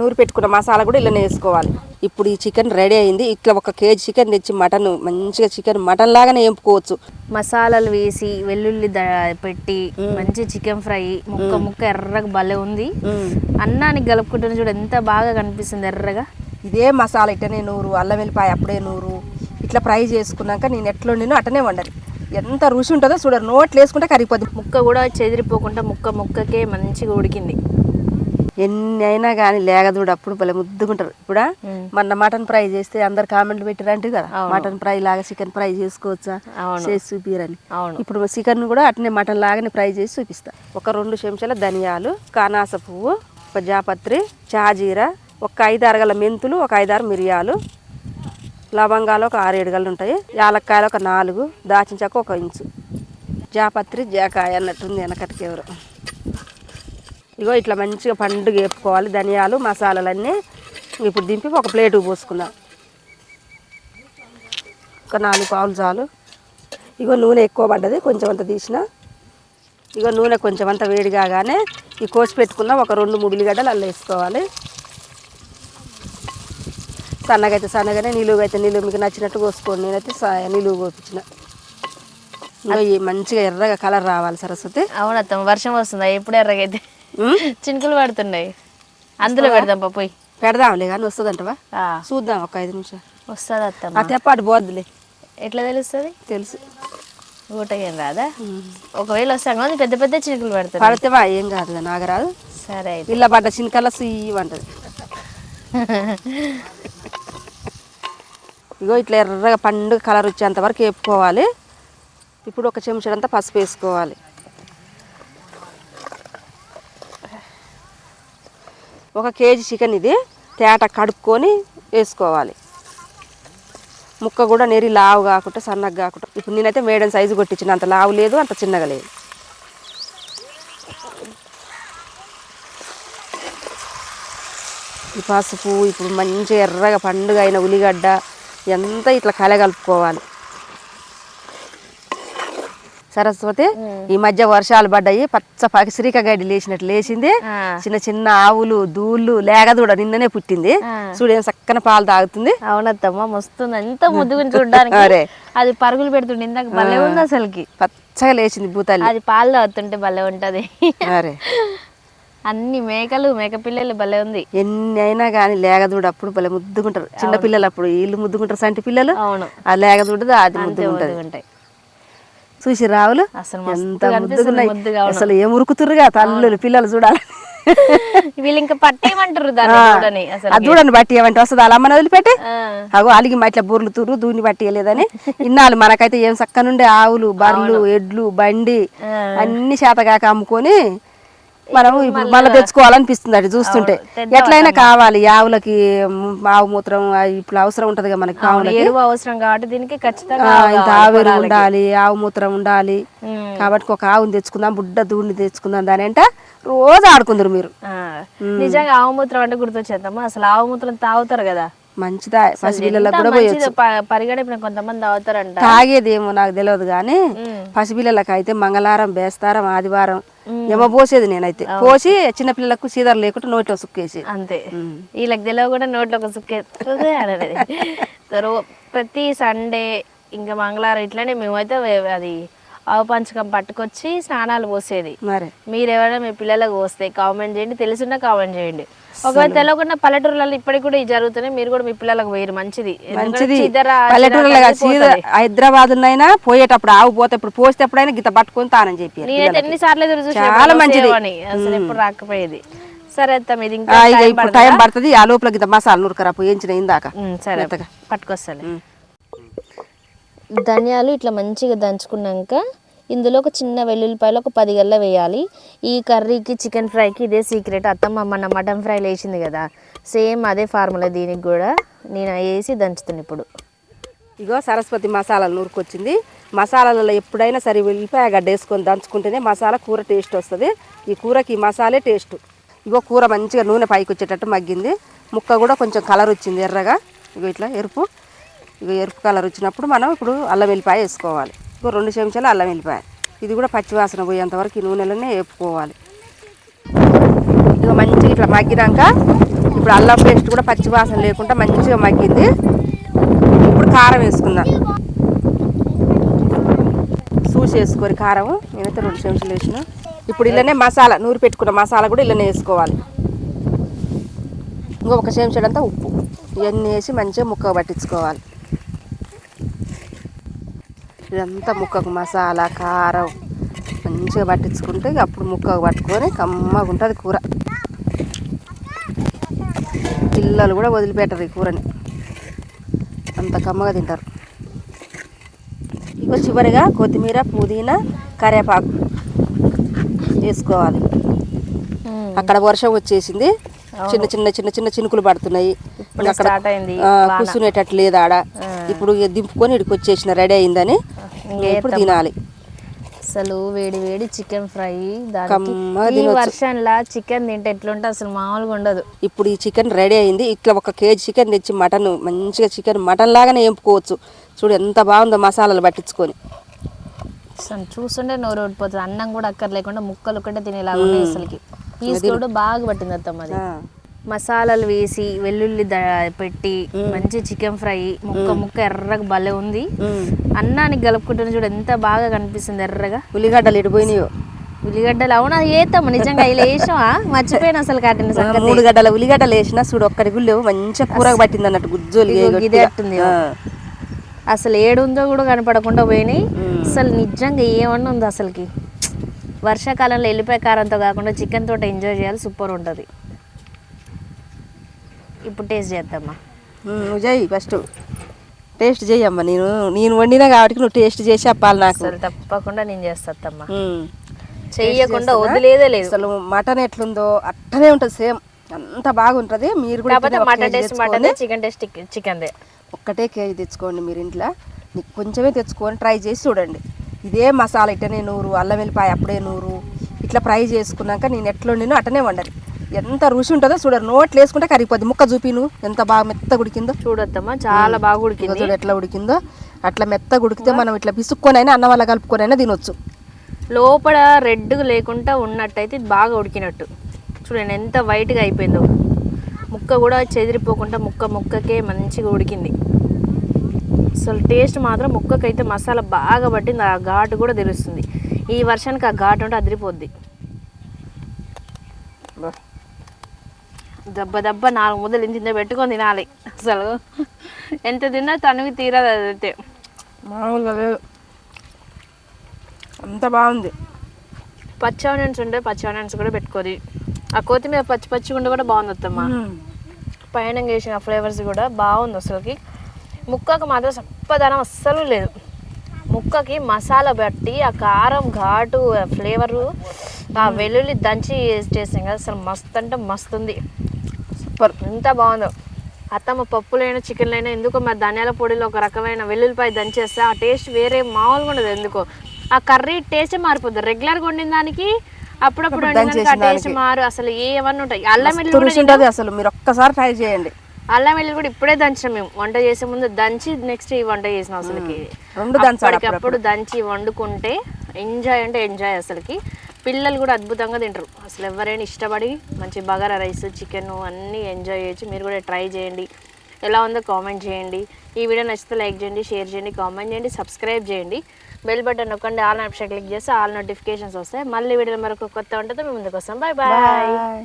నూరు పెట్టుకున్న మసాలా కూడా ఇలానే వేసుకోవాలి. ఇప్పుడు ఈ చికెన్ రెడీ అయింది. ఇట్లా ఒక కేజీ చికెన్ తెచ్చి మటన్ మంచిగా చికెన్ మటన్ లాగానే వేపుకోవచ్చు మసాలాలు వేసి వెల్లుల్లి పెట్టి మంచి చికెన్ ఫ్రై ముక్క ముక్క ఎర్రగా భలే ఉంది. అన్నానికి కలుపుకుంటున్న చూడు ఎంత బాగా కనిపిస్తుంది ఎర్రగా. ఇదే మసాలా ఇట్టనే నూరు అల్లం వెల్లిపాయ అప్పుడే నూరు. ఇట్లా ఫ్రై చేసుకున్నాక నేను ఎట్లా వండినో అట్టనే వండాలి. ఎంత రుచి ఉంటుందో చూడరు. నోట్లు వేసుకుంటే కరిగిపోద్ది. ముక్క కూడా చెదిరిపోకుండా ముక్క ముక్కకే మంచిగా ఉడికింది. ఎన్ని అయినా కానీ లేగదూడు అప్పుడు భలే ముద్దుకుంటారు ఇప్పుడు మొన్న మటన్ ఫ్రై చేస్తే అందరు కామెంట్లు పెట్టారంటే కదా. మటన్ ఫ్రై లాగా చికెన్ ఫ్రై చేసుకోవచ్చా. చేసి చూపిరని ఇప్పుడు చికెన్ కూడా అట్నే మటన్ లాగానే ఫ్రై చేసి చూపిస్తా. ఒక రెండు చెంచాల ధనియాలు కానాస పువ్వు ఒక జాపత్రి చాజీర ఒక ఐదు అరగల మెంతులు ఒక ఐదారు మిరియాలు లవంగాలు ఒక ఆరు ఏడు గళ్ళు ఉంటాయి యాలక్కాయలు ఒక నాలుగు దాచిన చెక్క ఒక ఇంచు. జాపత్రి జాకాయ అన్నట్టుంది వెనకటికి ఎవరు. ఇగో ఇట్లా మంచిగా పండుగ వేపుకోవాలి ధనియాలు మసాలాలన్నీ ఇప్పుడు దింపి ఒక ప్లేటు పోసుకుందాం. ఒక నాలుగు పావులు చాలు. ఇగో నూనె ఎక్కువ పడ్డది కొంచెం అంత తీసిన. ఇగో నూనె కొంచెం అంత వేడి కాగానే ఈ కోసి పెట్టుకున్న ఒక రెండు మూడు ఉల్లిగడ్డలు అల్ల వేసుకోవాలి. సన్నగా అయితే సన్నగానే నిలువుగా అయితే నిలువు మీకు నచ్చినట్టు కోసుకోండి. నేనైతే నిలువు కోపించిన మంచిగా ఎర్రగా కలర్ రావాలి సరస్వతి. అవునత్తమ్మ వర్షం వస్తుందా? ఎప్పుడు ఎర్రగైతే చినుకులు పడుతున్నాయి. అందులో పెడదాం పోయి. పెడదాంలే కానీ వస్తుందంటవా? చూద్దాం ఒక ఐదు నిమిషాలు. వస్తుంది అత్తమ్మ. తెప్పాటు పోద్దులే. ఎట్లా తెలుస్తుంది? తెలుసు. ఊటకేం రాదా? ఒకవేళ వస్తాం కానీ పెద్ద పెద్ద చినుకులు పడుతున్నాయి. పడితేవా? ఏం కాదు కదా నాగరాదు సరే అయితే. ఇళ్ళ పడ్డ చినకల్లా సుయ్యి అంటది. ఇగో ఇట్లా ఎర్రగా పండుగ కలర్ వచ్చేంత వరకు వేపుకోవాలి. ఇప్పుడు ఒక చెంచాడంతా పసుపు వేసుకోవాలి. ఒక కేజీ చికెన్ ఇది తేట కడుక్కొని వేసుకోవాలి. ముక్క కూడా నెరి లావు కాకుండా సన్నగా కాకుండా. ఇప్పుడు నేనైతే మేడం సైజు కొట్టించిన అంత లావు లేదు అంత చిన్నగా లేదు. ఈ పసుపు ఇప్పుడు మంచిగా ఎర్రగా పండుగ అయిన ఉల్లిగడ్డ ఎంత ఇట్లా కలగలుపుకోవాలి. సరస్వతి ఈ మధ్య వర్షాలు పడ్డాయి. పచ్చ పకిసిరిక గడ్డి లేచినట్టు లేచింది. చిన్న చిన్న ఆవులు దూళ్ళు లేగదూడ నిన్ననే పుట్టింది. చూడు చక్కన పాలు తాగుతుంది. అవునత్తమ్మ మస్తుంది. ఎంత ముద్దుగా చూడడానికి. అది పరుగులు పెడుతుండే ఇందాక భలే ఉంది అసలుకి. పచ్చగా లేచింది భూతాలి అది పాలు తాగుతుంటే భలే ఉంటది. అరే. అన్ని మేకలు మేక పిల్లలు భలే ఉంది. ఎన్ని అయినా కానీ లేగదూడ అప్పుడు భలే ముద్దుకుంటారు చిన్న పిల్లలు అప్పుడు వీళ్ళు ముద్దుకుంటారు సంటి పిల్లలు. అవును. ఆ లేగదూడది అది ముద్దుగా ఉంటాయి చూసి రావులు? అసలు ఎంత ముద్దుగున్నాయి. అసలు ఏం ఉరుకుతురుగా తల్లులు పిల్లలు చూడాలి. వీళ్ళు ఇంకా పట్టేయమంటారు దాన్ని అది చూడండి బట్టి ఏమంటే వస్తుంది? అలా అమ్మని వదిలిపెట్టి? అగో అలిగి మా ఇట్లా బుర్లుతురు దూని పట్టియలేదని. ఇన్నాళ్ళు మనకైతే ఏం చక్కనుండే ఆవులు బర్రెలు ఎడ్లు బండి. అన్ని చేతగాక అమ్ముకొని మనం ఇప్పుడు మళ్ళీ తెచ్చుకోవాలనిపిస్తుంది అది చూస్తుంటే. ఎట్లయినా కావాలి ఆవులకి ఆవు మూత్రం ఇప్పుడు అవసరం ఉంటది కదా మనకి అవసరం కాబట్టి దీనికి ఖచ్చితంగా ఇంత ఆవు ఎరువు ఉండాలి ఆవు మూత్రం ఉండాలి. కాబట్టి ఒక ఆవుని తెచ్చుకుందాం బుడ్డ దూడిని తెచ్చుకుందాం దాని అంటే రోజు ఆడుకుందరు మీరు. నిజంగా ఆవు మూత్రం అంటే గుర్తొచ్చేద్దామా అసలు ఆవు మూత్రం తాగుతారు కదా. మంచిదా పసిపిల్లలకు ఎంత కూడా మంచిదో ప- పరిగణించిన కొంతమంది తాగుతారంట. తాగేదేమో నాకు తెలియదు కానీ. పసిపిల్లలకు అయితే మంగళవారం బేస్తారం ఆదివారం ఏమో పోసేది నేనైతే. పోసి చిన్నపిల్లలకు సీదర్ లేకుండా నోట్లో సుక్కేసి. అంతే. వీళ్ళకి తెలియదు కూడా నోట్లో ఒక సుక్కే. ప్రతి సండే ఇంకా మంగళవారం ఇట్లనే మేమైతే అది ఆవు పంచకం పట్టుకొచ్చి స్నానాలు పోసేది. మరి. మీరు ఎవరైనా మీ పిల్లలకు పోస్తే కామెంట్ చేయండి తెలుసున్నా కామెంట్ చేయండి. ఒకవేళ తెలియకుండా పల్లెటూరులలో ఇప్పటికి కూడా ఇది జరుగుతున్నాయి మీరు కూడా మీ పిల్లలకు వేయరు మంచిది. మంచిది. పల్లెటూరులో. హైదరాబాద్ అయినా పోయేటప్పుడు ఆవు పోతే ఇప్పుడు పోసేటప్పుడైనా గిత పట్టుకొని తానని చెప్పి నేనైతే ఎన్నిసార్లు ఎదురు చూసి చాలా మంచిది. అసలు ఎప్పుడు రాకపోయేది. సరే ఇంకా time ఇప్పుడు? టైం పడుతుంది. ఆ లోపల గిత మసాలా నూరుకరా పోయించిన ఇందాక. సరే. పట్టుకొస్తాను. ధనియాలు ఇట్లా మంచిగా దంచుకున్నాక ఇందులో ఒక చిన్న వెల్లుల్లిపాయలు ఒక పది గల్ల వేయాలి. ఈ కర్రీకి చికెన్ ఫ్రైకి ఇదే సీక్రెట్. అత్తమ్మ మన మటన్ ఫ్రై వేసింది కదా. సేమ్ అదే ఫార్ములా దీనికి కూడా. నేను వేసి దంచుతాను ఇప్పుడు. ఇగో సరస్వతి మసాలాలు నూరుకొచ్చింది. మసాలాలలో ఎప్పుడైనా సరే వెల్లిపాయ గడ్డ వేసుకొని దంచుకుంటేనే మసాలా కూర టేస్ట్ వస్తుంది. ఈ కూరకి మసాలే టేస్ట్. ఇగో కూర మంచిగా నూనె పైకి వచ్చేటట్టు మగ్గింది. ముక్క కూడా కొంచెం కలర్ వచ్చింది ఎర్రగా. ఇగో ఇట్లా ఎరుపు. ఇగో ఎరుపు కలర్ వచ్చినప్పుడు మనం ఇప్పుడు అల్లం వెల్లిపాయ వేసుకోవాలి. ఓ రెండు చెంచాలు అల్లం వెల్లిపాయ. ఇది కూడా పచ్చివాసన పోయేంత వరకు ఈ నూనెలోనే వేపుకోవాలి. ఇక మంచిగా ఇట్లా మగ్గినాక ఇప్పుడు అల్లం పేస్ట్ కూడా పచ్చివాసన లేకుండా మంచిగా మగ్గింది. ఇప్పుడు కారం వేసుకుందాం. చూసి వేసుకోరు కారం. నేనైతే రెండు చెంచాలు వేసిన. ఇప్పుడు ఇలానే మసాలా నూరి పెట్టుకున్న మసాలా కూడా ఇలానే వేసుకోవాలి. ఇంకొక ఒక చెంచాడంతా ఉప్పు. ఇవన్నీ వేసి మంచిగా ముక్క పట్టించుకోవాలి. ఇదంతా ముక్కకు మసాలా కారం మంచిగా పట్టించుకుంటే ఇక అప్పుడు ముక్కకు పట్టుకొని కమ్మగా ఉంటుంది కూర. పిల్లలు కూడా వదిలిపెట్టరు ఈ కూరని. అంత కమ్మగా తింటారు. ఇగో చివరిగా కొత్తిమీర పుదీనా కరివేపాకు వేసుకోవాలి. అక్కడ వర్షం వచ్చేసింది. చిన్న చిన్న చిన్న చిన్న చినుకులు పడుతున్నాయి. వాన. కూర్చునేటట్లు లేదు ఆడ. ఇప్పుడు ఇక దింపుకొని ఇక్కడికి వచ్చేసిన రెడీ అయిందని. ఇప్పుడు తినాలి. అసలు వేడి వేడి చికెన్ ఫ్రై ఈ. వర్షంలో చికెన్ తింటే ఎట్లుంటే అసలు మామూలుగా ఉండదు. ఇప్పుడు ఈ చికెన్ రెడీ అయింది. ఇట్లా ఒక కేజీ చికెన్ తెచ్చి మటన్ మంచిగా చికెన్ మటన్ లాగానే వేపుకోవచ్చు చూడు ఎంత బాగుందో మసాలాలు పట్టించుకొని. చూస్తుంటే నోరు ఓడిపోతుంది అన్నం కూడా అక్కర్ లేకుండా ముక్కలు ఒకటే తినేలాగా ఉన్నాయి అసలుకి. పీస్ కూడా బాగా పట్టింది అత్తమ్మ అది. మసాలాలు వేసి వెల్లుల్లి పెట్టి మంచి చికెన్ ఫ్రై ముక్క ముక్క ఎర్రగా భలే ఉంది. అన్నానికి కలుపుకుంటున్న చూడు ఎంత బాగా కనిపిస్తుంది ఎర్రగా. ఉల్లిగడ్డలు ఎడిపోయినాయో ఉల్లిగడ్డలు అవునా ఏతమ్మ నిజంగా ఇలా వేసావా మర్చిపోయిన అసలు కాటిన ఆ, సంగతి. మూడు గడ్డల ఉల్లిగడ్డలు వేసిన చూడు ఒక్కడి గుళ్ళు మంచిగా కూరకు పట్టింది అన్నట్టు గుజ్జోలు ఇగో గిదే అట్టుంది అసలు ఏడుందో కూడా కనపడకుండా పోయినాయి. అసలు నిజంగా ఏమన్నా ఉంది అసలుకి? వర్షాకాలంలో ఎల్లిపాయ కారంతో కాకుండా చికెన్ తోట ఎంజాయ్ చేయాలి సూపర్ ఉంటుంది. ఇప్పుడు టేస్ట్ చేద్దామా? నువ్వు చేయి ఫస్ట్ టేస్ట్ చేయమ్మా నేను నేను వండినా కాబట్టి నువ్వు టేస్ట్ చేసి చెప్పాలి నాకు. అసలు తప్పకుండా నేను చేస్తామ్మా. చెయ్యకుండా వదిలేదే లేదు. అసలు మటన్ ఎట్లుందో అట్టనే ఉంటుంది సేమ్. అంత బాగుంటది మీరు కూడా కాకపోతే ఇట్లనే ఒక mutton KG taste chicken taste చికెన్దే ఒక్కటే కేజీ తెచ్చుకోండి మీరు ఇంట్లో. నీకు కొంచెమే తెచ్చుకొని ట్రై చేసి చూడండి. ఇదే మసాలా ఇట్టనే నూరు అల్లం వెల్లిపాయ అప్పుడే నూరు. ఇట్లా ఫ్రై చేసుకున్నాక నేను ఎట్లా వండినో అట్టనే వండాలి. ఎంత రుచి ఉంటుందో చూడరు. నోట్లు వేసుకుంటే కరిగిపోద్ది. ముక్క చూపిను. ఎంత బాగా మెత్తగా ఉడికిందో చూడొద్దమ్మా. చాలా బాగా ఉడికింది చూడు ఎట్లా ఉడికిందో అట్లా మెత్తగా ఉడికితే మనం ఇట్లా పిసుక్కొని అయినా అన్నం వల్ల కలుపుకొని అయినా తినొచ్చు. లోపల రెడ్ లేకుండా ఉన్నట్టయితే ఇది బాగా ఉడికినట్టు. చూడండి ఎంత వైట్గా అయిపోయిందో. ముక్క కూడా చెదిరిపోకుండా ముక్క ముక్కకే మంచిగా ఉడికింది. అసలు టేస్ట్ మాత్రం ముక్కకైతే మసాలా బాగా పట్టింది. ఆ ఘాటు కూడా తెలుస్తుంది. ఈ వర్షానికి ఆ ఘాటు ఉంటే అదిరిపోద్ది. దెబ్బ దెబ్బ నాలుగు ముద్దలు ఇంత పెట్టుకొని తినాలి. అసలు ఎంత తిన్నా తనివి తీరదు అదైతే. మామూలుగా లేదు. అంత బాగుంది. పచ్చి ఆనియన్స్ ఉంటే పచ్చి ఆనియన్స్ కూడా పెట్టుకోది. ఆ కొత్తిమీర పచ్చి పచ్చి ఉండి కూడా బాగుంది అత్తమ్మ. పైన వేసిన ఫ్లేవర్స్ కూడా బాగుంది అసలుకి. ముక్కకు మాత్రం సప్పదనం అస్సలు లేదు. ముక్కకి మసాలా బట్టి ఆ కారం ఘాటు ఫ్లేవరు ఆ వెల్లుల్లి దంచి చేసాం కదా అసలు మస్తు అంటే మస్తు ఉంది. సూపర్ ఎంత బాగుందో. అత్తమ్మ పప్పులైనా చికెన్లైనా ఎందుకో మా ధనియాల పొడిలో ఒక రకమైన వెల్లుల్లిపాయ దంచేస్తే ఆ టేస్ట్ వేరే మామూలుగా ఉండదు ఎందుకో. ఆ కర్రీ టేస్టే మారిపోద్ది. రెగ్యులర్గా వండిన దానికి అప్పుడప్పుడు వండిన ఆ టేస్ట్ మారు. అసలు ఏమన్నా ఉంటాయి. అల్లం వెల్లుల్లి అసలు. మీరు ఒక్కసారి ట్రై చేయండి. అల్లం వెల్లుల్లి కూడా ఇప్పుడే దంచాం మేము. వంట చేసే ముందు దంచి నెక్స్ట్ ఈ వంట చేసిన అసలుకి. అప్పటికప్పుడు దంచి వండుకుంటే ఎంజాయ్ అంటే ఎంజాయ్ అసలుకి. పిల్లలు కూడా అద్భుతంగా తింటారు. అసలు ఎవరైనా ఇష్టపడి మంచి బగారా రైస్ చికెన్ అన్నీ ఎంజాయ్ చేయొచ్చు మీరు కూడా ట్రై చేయండి. ఎలా ఉందో కామెంట్ చేయండి. ఈ వీడియో నచ్చితే లైక్ చేయండి షేర్ చేయండి కామెంట్ చేయండి సబ్స్క్రైబ్ చేయండి. బెల్ బటన్ నొక్కండి ఆల్ ఆప్షన్ క్లిక్ చేస్తే ఆల్ నోటిఫికేషన్స్ వస్తాయి. మళ్ళీ వీడియో మరొక కొత్త ఉంటుంది. మేము ముందుకు వస్తాం. Bye bye